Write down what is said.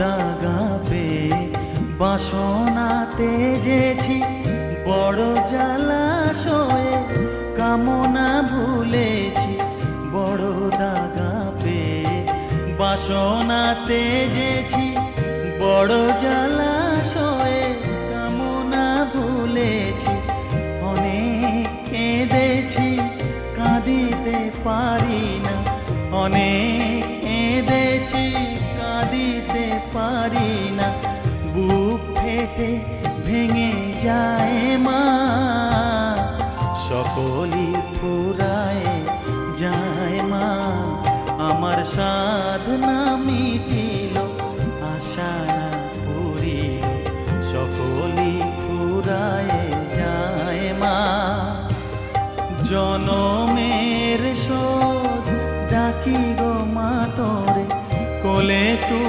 দাগা পেয়ে বাসনা তেজেছি বড় জলাশয়ে কামনা ভুলেছি। বড় দাগা পেয়ে বাসনা তেজেছি বড় জলাশয়ে কামনা ভুলেছি। অনেক কেঁদেছি, কাঁদিতে পারি না অনেক পারি না। বুক ফেটে ভেঙে যায় মা। সকলি পুরায় যায় মা। আমার সাধনা মিটিল, আশা পুরিল সকলি ফুরায় যায় মা। জনমের শোধ ডাকি গো মা তোরে, কোলে তু